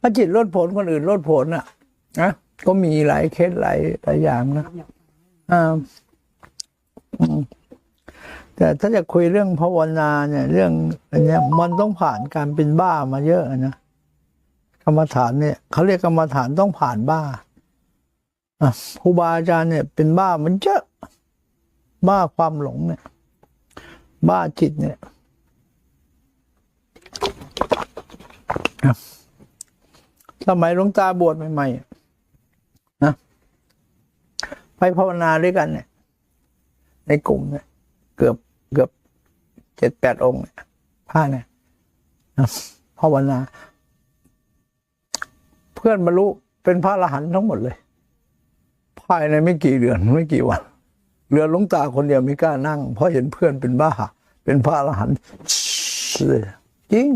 ถ้าจิตลดผลคนอื่นลดผลอะนะก็มีหลายเคสหลายหลายอย่างนะอ่าแต่ถ้าจะคุยเรื่องภาวนาเนี่ย เรื่องอันเนี้ยมันต้องผ่านการเป็นบ้ามาเยอะนะกรรมฐานเนี่ยเขาเรียกกรรมฐานต้องผ่านบ้าครูบาอาจารย์เนี่ย เป็นบ้ามันเยอะบ้าความหลงเนี่ย บ้าจิตเนี่ย สมัยหลวงตาบวชใหม่ๆนะไปภาวนาด้วยกันเนี่ย ในกลุ่มเนี่ยเกือบเกือบเจ็ดแปดองค์เนี่ยพระเนี่ยนะภาวนา เพื่อนบรรลุเป็นพระอรหันต์ทั้งหมดเลย ภายในไม่กี่เดือนไม่กี่วันเหลือหลวงตาคนเดียวไม่กล้านั่ง เพราะเห็นเพื่อนเป็นบ้า เป็นพระอรหันต์จริง